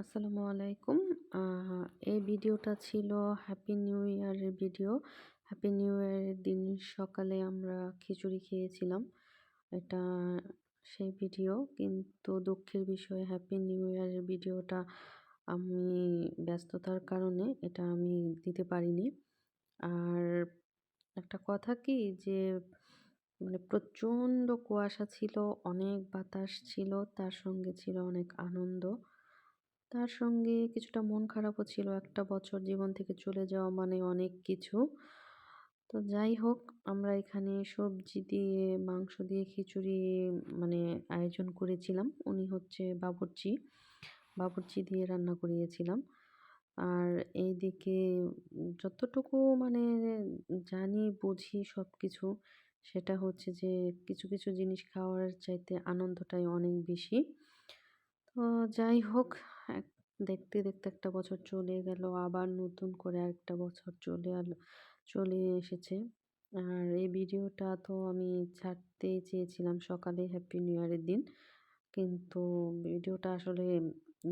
আসসালামু আলাইকুম। এই ভিডিওটা ছিল হ্যাপি নিউ ইয়ারের ভিডিও। হ্যাপি নিউ ইয়ারের দিন সকালে আমরা খিচুড়ি খেয়েছিলাম। এটা সেই ভিডিও। কিন্তু দুঃখের বিষয়ে হ্যাপি নিউ ইয়ারের ভিডিওটা আমি ব্যস্ততার কারণে এটা আমি দিতে পারিনি। আর একটা কথা কি যে মানে প্রচণ্ড কুয়াশা ছিল, অনেক বাতাস ছিল, তার সঙ্গে ছিল অনেক আনন্দ। তার সঙ্গে কিছুটা মন খারাপও ছিল একটা বছর জীবন থেকে চলে যাওয়া মানে অনেক কিছু। তো যাই হোক, আমরা এখানে সবজি দিয়ে, মাংস দিয়ে খিচুড়ি মানে আয়োজন করেছিলাম। উনি হচ্ছে বাবুর্চি। বাবুর্চি দিয়ে রান্না করিয়েছিলাম। আর এইদিকে যতটুকু মানে জানি, বুঝি সব কিছু সেটা হচ্ছে যে কিছু কিছু জিনিস খাওয়ার চাইতে আনন্দটাই অনেক বেশি। তো যাই হোক দেখতে দেখতে একটা বছর চলে গেল, আবার নতুন করে আরেকটা বছর চলে এলো চলে এসেছে। আর এই ভিডিওটা তো আমি ছাড়তেই চেয়েছিলাম সকালে হ্যাপি নিউ ইয়ারের দিন। কিন্তু ভিডিওটা আসলে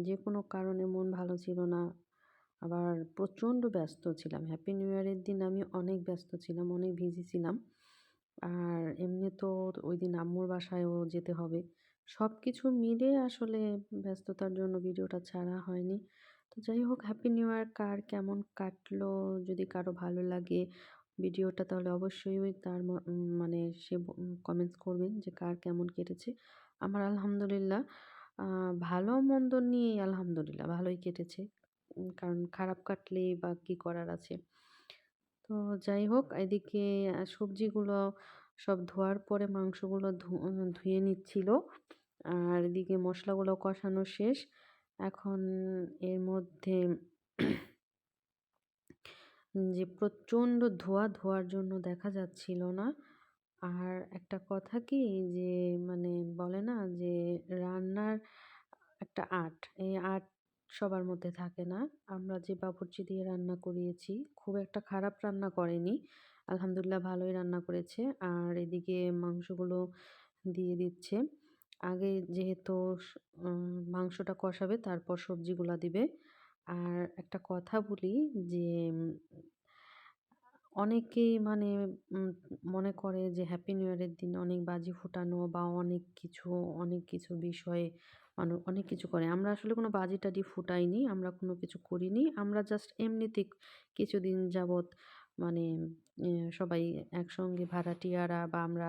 যে কোনো কারণে মন ভালো ছিল না। আবার প্রচণ্ড ব্যস্ত ছিলাম। হ্যাপি নিউ ইয়ারের দিন আমি অনেক ব্যস্ত ছিলাম, অনেক বিজি ছিলাম। আর এমনি তো ওই দিন আম্মুর বাসায়ও যেতে হবে। সব কিছু মিলে আসলে ব্যস্ততার জন্য ভিডিওটা ছাড়া হয়নি। তো যাই হোক হ্যাপি নিউ ইয়ার কার কেমন কাটলো? যদি কারও ভালো লাগে ভিডিওটা তাহলে অবশ্যই তার মানে সে কমেন্টস করবেন যে কার কেমন কেটেছে। আমার আলহামদুলিল্লাহ ভালো মন্দ নিয়েই আলহামদুলিল্লাহ ভালোই কেটেছে। কারণ খারাপ কাটলেই বা কী করার আছে? তো যাই হোক, এদিকে সবজিগুলো সব ধোয়ার পরে মাংসগুলো ধুয়ে নিচ্ছিল। আর এদিকে মশলাগুলো কষানো শেষ। এখন এর মধ্যে যে প্রচণ্ড ধোয়া ধোয়ার জন্য দেখা যাচ্ছিল না। আর একটা কথা কি যে মানে বলে না যে, রান্নার একটা আর্ট এই আর্ট সবার মধ্যে থাকে না। আমরা যে বাবুর্চি দিয়ে রান্না করিয়েছি, খুব একটা খারাপ রান্না করেনি। আলহামদুলিল্লাহ ভালোই রান্না করেছে। আর এদিকে মাংসগুলো দিয়ে দিচ্ছে। আগে যেহেতু মাংসটা কষাবে, তারপর সবজিগুলো দিবে। আর একটা কথা বলি যে অনেকেই মানে মনে করে যে হ্যাপি নিউ ইয়ারের দিন অনেক বাজি ফুটানো বা অনেক কিছু অনেক কিছু বিষয়ে মানুষ অনেক কিছু করে। আমরা আসলে কোনো বাজি টাজি ফুটাইনি, আমরা কোনো কিছু করিনি। আমরা জাস্ট এমনিতে কিছুদিন যাবৎ মানে সবাই একসঙ্গে ভাড়াটিয়ারা বা আমরা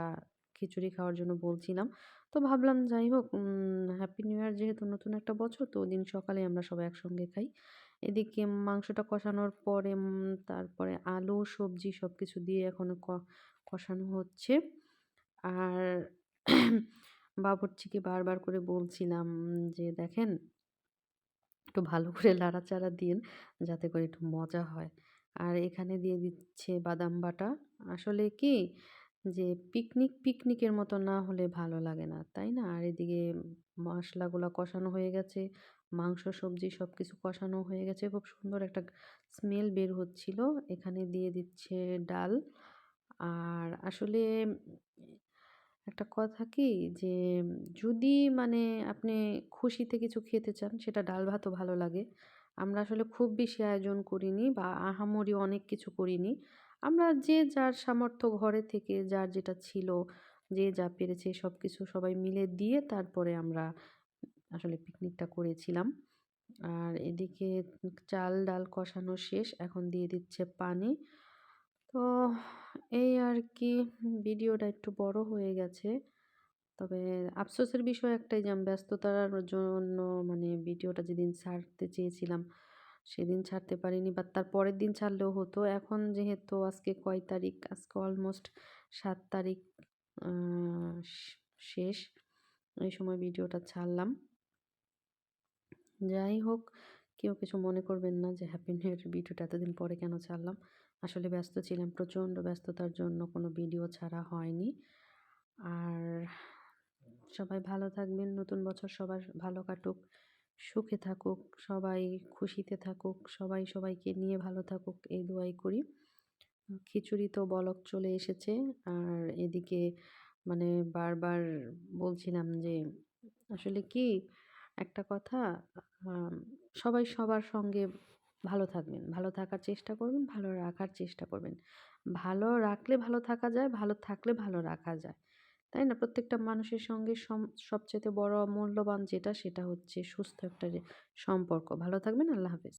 খিচুড়ি খাওয়ার জন্য বলছিলাম। তো ভাবলাম যাই হোক হ্যাপি নিউ ইয়ার যেহেতু নতুন একটা বছর, তো দিন সকালে আমরা সবাই একসঙ্গে খাই। এদিকে মাংসটা কষানোর পরে তারপরে আলু, সবজি সব কিছু দিয়ে এখন কষানো হচ্ছে। আর বাবুর্চিকে বারবার করে বলছিলাম যে, দেখেন, একটু ভালো করে লাড়াচাড়া দিন, যাতে করে একটু মজা হয়। আর এখানে দিয়ে দিচ্ছে বাদাম বাটা। আসলে কি যে পিকনিক পিকনিকের মতো না হলে ভালো লাগে না, তাই না? আর এদিকে মশলাগুলো কষানো হয়ে গেছে, মাংস, সবজি সব কিছু কষানো হয়ে গেছে। খুব সুন্দর একটা স্মেল বের হচ্ছিল। এখানে দিয়ে দিচ্ছে ডাল। আর আসলে একটা কথা কি যে যদি মানে আপনি খুশিতে কিছু খেতে চান, সেটা ডাল ভাতও ভালো লাগে। আমরা আসলে খুব বেশি আয়োজন করিনি বা আহামরি অনেক কিছু করিনি। আমরা যে যার সামর্থ্য ঘরে থেকে যার যেটা ছিল, যে যা পেরেছে সব কিছু সবাই মিলে দিয়ে তারপরে আমরা আসলে পিকনিকটা করেছিলাম। আর এদিকে চাল ডাল কষানো শেষ, এখন দিয়ে দিচ্ছে পানি। তো এই আর কি, ভিডিওটা একটু বড় হয়ে গেছে। তবে আফসোসের বিষয় একটাই যে, আমি ব্যস্ততার জন্য মানে ভিডিওটা যেদিন ছাড়তে চেয়েছিলাম, সেদিন ছাড়তে পারিনি। বা তার পরের দিন ছাড়লেও হতো। এখন যেহেতু আজকে কয় তারিখ? আজকে অলমোস্ট সাত তারিখ শেষ। এই সময় ভিডিওটা ছাড়লাম। যাই হোক, কেউ কিছু মনে করবেন না যে, হ্যাপি নিউ ইয়ার ভিডিওটা এতদিন পরে কেন ছাড়লাম? আসলে ব্যস্ত ছিলাম, প্রচণ্ড ব্যস্ততার জন্য কোনো ভিডিও ছাড়া হয়নি। আর সবাই ভালো থাকবেন, নতুন বছর সবার ভালো কাটুক, সুখে থাকুক, সবাই খুশিতে থাকুক, সবাই সবাইকে নিয়ে ভালো থাকুক, এই দোয়াই করি। খিচুড়ি তো বলক চলে এসেছে, আর এদিকে মানে বারবার বলছিলাম যে, আসলে কি একটা কথা সবাই সবার সঙ্গে ভালো থাকবেন, ভালো থাকার চেষ্টা করবেন, ভালো রাখার চেষ্টা করবেন। ভালো রাখলে ভালো থাকা যায়, ভালো থাকলে ভালো রাখা যায়। তাই না? প্রত্যেকটা মানুষের সঙ্গে সবচেয়ে বড় মূল্যবান যেটা সেটা হচ্ছে সুস্থ একটা সম্পর্ক। ভালো থাকবেন, আল্লাহ হাফেজ।